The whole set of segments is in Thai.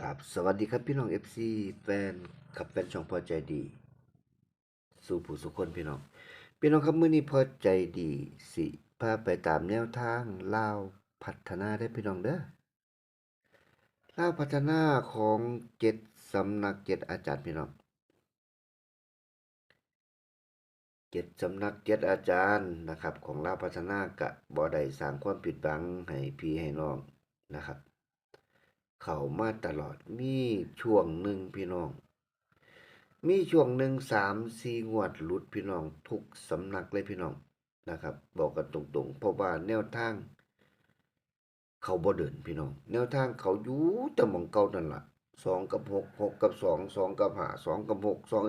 กับสวัสดีครับพี่น้อง FC แฟนขับแฟนช่องพอใจดี สู่ผู้สุคนพี่น้อง พี่น้องครับมื้อนี้พอใจดีสิพาไปตามแนวทางลาวพัฒนาได้พี่น้องเด้อลาวพัฒนาของเจ็ดสำนักเจ็ดอาจารย์พี่น้องเจ็ดสำนักเจ็ดอาจารย์นะครับ ของลาวพัฒนากะบ่ได้สร้างความผิดหวังให้พี่ให้น้องนะครับ เข้ามาตลอดมีช่วงหนึ่งพี่น้อง มีช่วงหนึ่งสามสี่งวดหลุดพี่น้องทุกสำนักเลยพี่น้องนะครับ บอกกันตรงๆ เพราะว่าแนวทาง เขาบ่เดินพี่น้อง แนวทางเขาอยู่แต่หมองเก่านั่นล่ะสองกับหกหกกับสองสองกับห้าสองกับหกสอง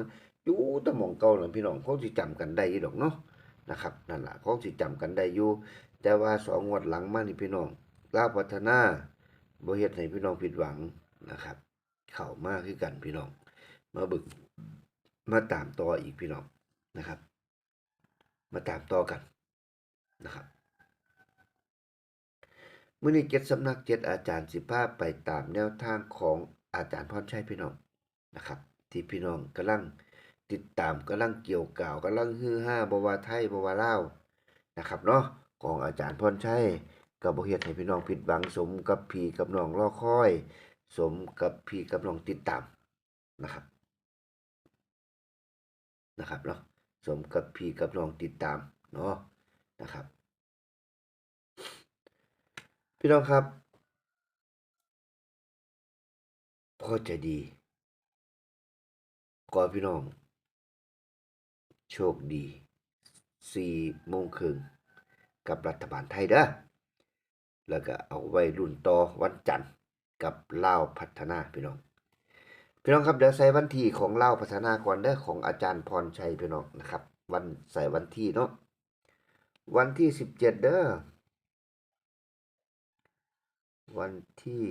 อยู่แต่หมองเก่านั่นพี่น้องเขาสิจำกันได้ดอกเนาะนะครับนั่นล่ะเขาสิจำกันได้อยู่แต่ว่าสองงวดหลังมานี่พี่น้องลาวพัฒนา บ่เฮ็ดให้พี่น้องผิดหวังนะครับ เข้ามาคือกันพี่น้อง มาบึกมาตามต่ออีกพี่น้องนะครับ มาตามต่อกันนะครับมื้อนี้เจ็ดสำนักเจ็ดอาจารย์สิพาไปตามแนวทางของอาจารย์พรชัยพี่น้องนะครับ ที่พี่น้องกำลังติดตามกำลังเกี่ยวก่าวกำลังฮือฮาบวาไทยบว่าลานะครับเนาะของอาจารย์พรชัย ก็บ่เฮ็ดให้พี่น้องผิดหวังสมกับพี่กับน้องรอคอย สมกับพี่กับน้องติดตามนะครับนะครับเนาะสมกับพี่กับน้องติดตามเนาะนะครับ พี่น้องครับพอใจดีก่อนพี่น้อง โชคดีสี่โมงครึ่งกับรัฐบาลไทยเด้อ แล้วก็เอาไว้รุ่นต่อวันจันทร์กับเล่าพัฒนาพี่น้อง พี่น้องครับเดี๋ยวใส่วันที่ของเล่าพัฒนาก่อนเด้อของอาจารย์พรชัยพี่น้องนะครับ วันใส่วันที่เนาะวันที่สิบเจ็ดเด้อวันที่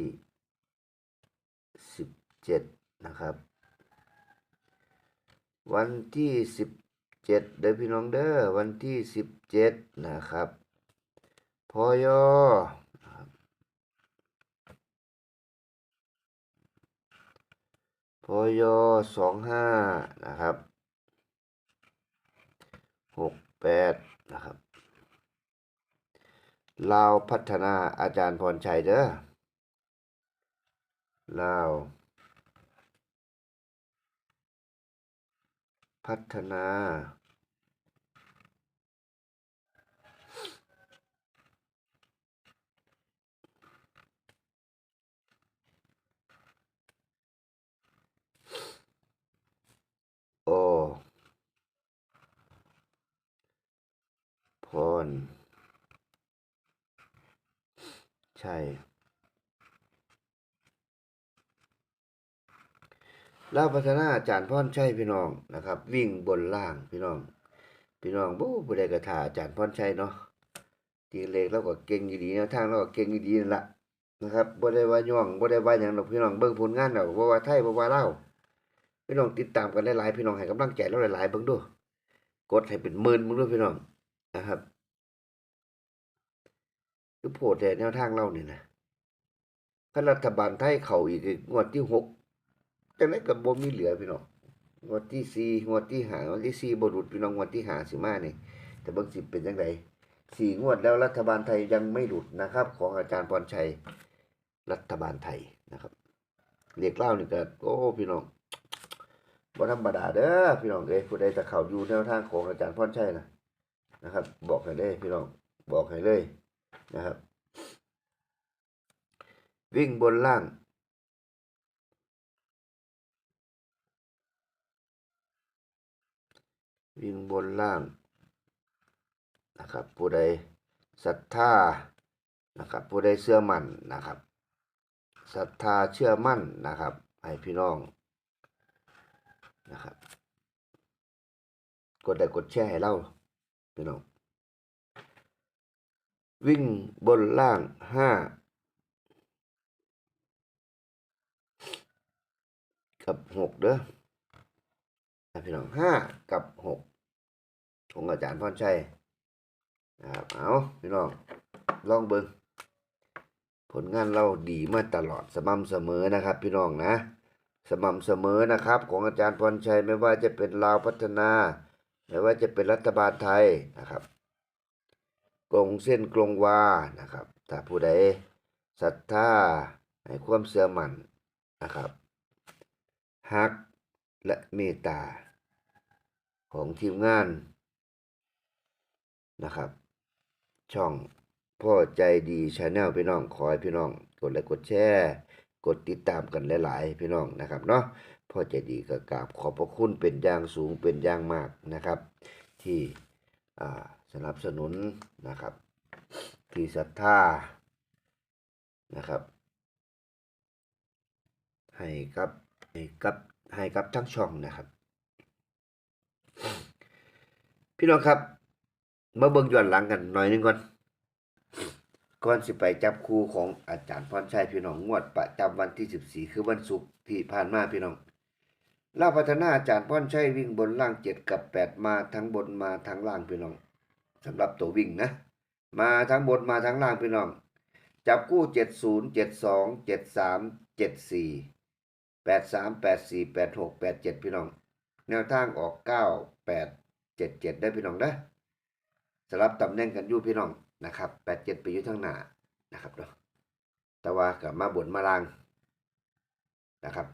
สิบเจ็ดนะครับ วันที่สิบเจ็ดเด้อพี่น้องเด้อวันที่สิบเจ็ดนะครับพอยอนะครับ พยสองห้านะครับหกแปดนะครับลาวพัฒนาอาจารย์พรชัยเด้อลาว พัฒนา โอ พรใช่ ลาวพัฒนาอาจารย์พรชัยพี่น้องนะครับ วิ่งบนล่างพี่น้อง พี่น้องบู้ผู้ใดกระถาอาจารย์พรชัยเนาะทีเลขเราก็เก่งดีแนวทางเราก็เก่งดีนั่นละนะครับบ่ได้ว่าย่องบ่ได้ว่าหยังดอกพี่น้องเบิ่งผลงานดอกบ่ว่าไทยบ่ว่าลาพี่น้องติดตามกันหลายๆพี่น้องให้กำลังใจเราหลายๆเบิ่งดูกดให้เป็นหมื่นเบิ่งดูพี่น้องนะครับ คือโพดแต่แนวทางเรานี่นะถ้ารัฐบาลไทยเขาอีกงวดที่หกจังได๋ก็บ่มีเหลือพี่น้องงวดที่สี่งวดที่ห้างวดที่สี่บ่หลุดพี่น้องงวดที่ห้าสิมานี่แต่บิ่งสิบเป็นจังไดสี่งวดแล้วรัฐบาลไทยยังไม่หลุดนะครับ ของอาจารย์พรชัยรัฐบาลไทยนะครับเรียกเล่านี่ก็โอ้พี่น้องบ่ธรรมดาเด้อพี่น้องเอ้ผู้ใดจะเข้าอยู่แนวทางของอาจารย์พรชัยนะนะครับ บอกให้เลยพี่น้องบอกให้เลย นะครับ วิ่งบนล่าง วิ่งบนล่างนะครับผู้ใดศรัทธานะครับผู้ใดเชื่อมั่นนะครับศรัทธาเชื่อมั่นนะครับให้พี่น้องนะครับ กดไลค์กดแชร์ให้เราพี่น้อง วิ่งบนล่างห้ากับหกเด้อพี่น้องห้ากับหกของอาจารย์พรชัยนะครับเอาพี่น้องลองเบิ่งผลงานเราดีมาตลอดสม่ำเสมอนะครับ พี่น้องนะ สม่ำเสมอนะครับ ของอาจารย์พรชัยไม่ว่าจะเป็นลาวพัฒนา ไม่ว่าจะเป็นรัฐบาลไทยนะครับ กงเส้นกลงวานะครับ ถ้าผู้ใดศรัทธาให้ความเสื่อมั่นนะครับฮักและเมตตา ของทีมงานนะครับ ช่องพ่อใจดีชาแนลพี่น้องขอให้พี่น้อง กดไลค์กดแชร์กดติดตามกันหลาย ๆ พี่น้องนะครับเนาะพ่อใจดีก็กราบขอบพระคุณเป็นอย่างสูงเป็นอย่างมากนะครับ ที่อ่า สนับสนุนนะครับ ที่ศรัทธานะครับ ให้กับให้กับให้กับทั้งช่องนะครับ พี่น้องครับ มาเบิ่งย้อนหลังกันหน่อยหนึงก่อนก่อนสิไปจับคู่ของอาจารย์พรชัยพี่น้องงวดประจำวันที่ 14 คือวันศุกร์ที่ผ่านมาพี่น้องล่าพัฒนาอาจารย์พรชัยวิ่งบนล่าง7กับ8มาทั้งบนมาทั้งล่างพี่น้อง สำหรับตัววิ่งนะ มาทั้งบนมาทั้งล่างพี่น้อง จับคู่70 72 73 74 83 84 86 87พี่น้อง แนวทางออก9 8 7 7ได้พี่น้องนะสลับตำแหน่งกันอยู่พี่น้องนะครับ8 7ไปอยู่ทางหน้านะครับเนาะแต่ว่ากับมาบนมาล่างนะครับ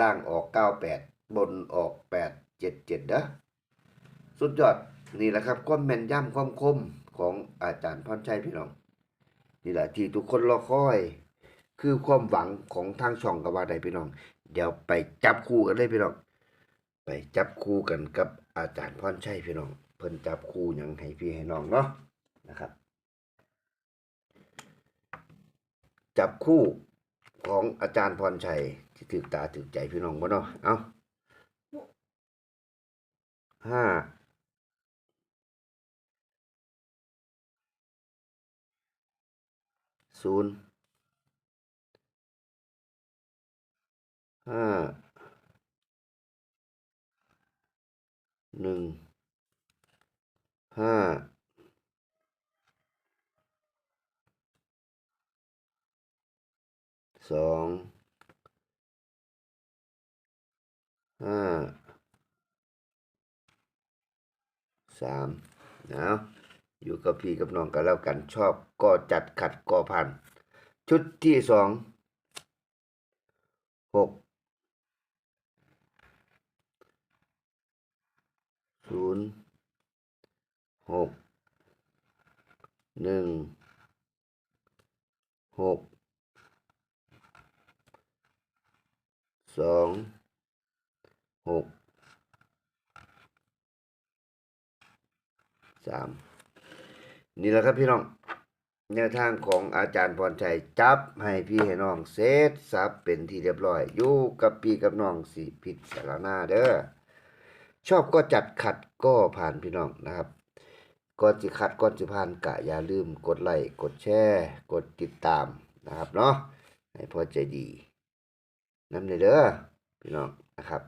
ล่างออก98บนออก8 7 7เด้อสุดยอด นี่แหละครับความแม่นย่ำความคมของอาจารย์พรชัยพี่น้อง นี่แหละที่ทุกคนรอคอย คือความหวังของทางช่องกับว่าใดพี่น้อง เดี๋ยวไปจับคู่กันเลยพี่น้อง ไปจับคู่กันกับอาจารย์พรชัยพี่น้อง เพิ่นจับคู่ยังให้พี่ให้น้องเนาะนะครับ จับคู่ของอาจารย์พรชัยที่ถึกตาถึกใจพี่น้องบ่เนาะ เอาห้า ศูนย์ห้าหนึ่งห้าสองห้าสามนะ อยู่กับพี่กับน้องกันแล้วกันชอบก็จัดขัดก็พัน ชุดที่สองหกศูนย์หกหนึ่งหกสองหกสาม นี่แหละครับพี่น้องแนวทางของอาจารย์พรชัยจับให้พี่ให้น้องเซตสับเป็นที่เรียบร้อยอยู่กับพี่กับน้องสิพิจารณาเด้อชอบก็จัดขัดก็ผ่านพี่น้องนะครับก่อนสิขัดก่อนสิผ่านกะอย่าลืมกดไลค์กดแชร์กดติดตามนะครับเนาะให้พอใจดีนำเลยเด้อพี่น้องนะครับ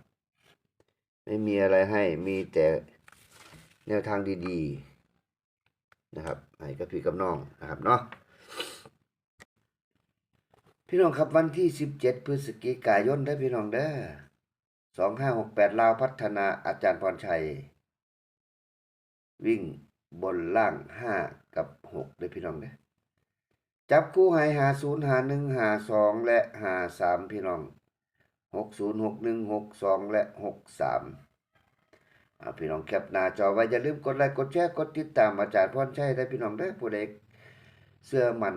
ไม่มีอะไรให้มีแต่แนวทางดีๆ นะครับให้กับพี่กับน้องนะครับเนาะพี่น้องครับวันที่สิบเจ็ดพฤศจิกายนได้พี่น้องเด้อสองห้าหกแปดลาวพัฒนาอาจารย์พรชัย วิ่งบนล่างห้ากับหกได้พี่น้องเด้อจับคู่ให้หาศูนย์หาหนึ่งหาสองและหาสามพี่น้องหกศูนย์หกหนึ่งหกสองและหกสาม พี่น้องแคปหน้าจอไว้อย่าลืมกดไลค์กดแชร์กดติดตามอาจารย์พรชัยได้พี่น้องได้ผู้ใดเสื้อมัน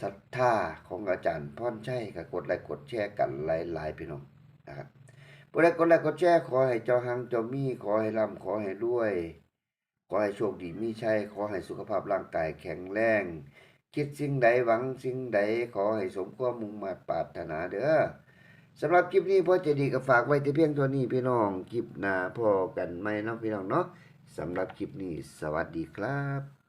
ศรัทธาของอาจารย์พรชัยก็กดไลค์กดแชร์กันหลายๆพี่น้องนะครับผู้ใดกดไลค์กดแชร์ขอให้เจ้าหังเจ้ามีขอให้ร่ำขอให้รวย ขอให้โชคดีมีชัยขอให้สุขภาพร่างกายแข็งแรงคิดสิ่งใดหวังสิ่งใดขอให้สมความมุ่งมา่ปรารถนาเด้อ สำหรับคลิปนี้พ่อเจดีก็ฝากไว้แต่เพียงเท่านี้พี่น้อง คลิปหน้าพอกันไหมเนาะพี่น้องเนาะสำหรับคลิปนี้สวัสดีครับ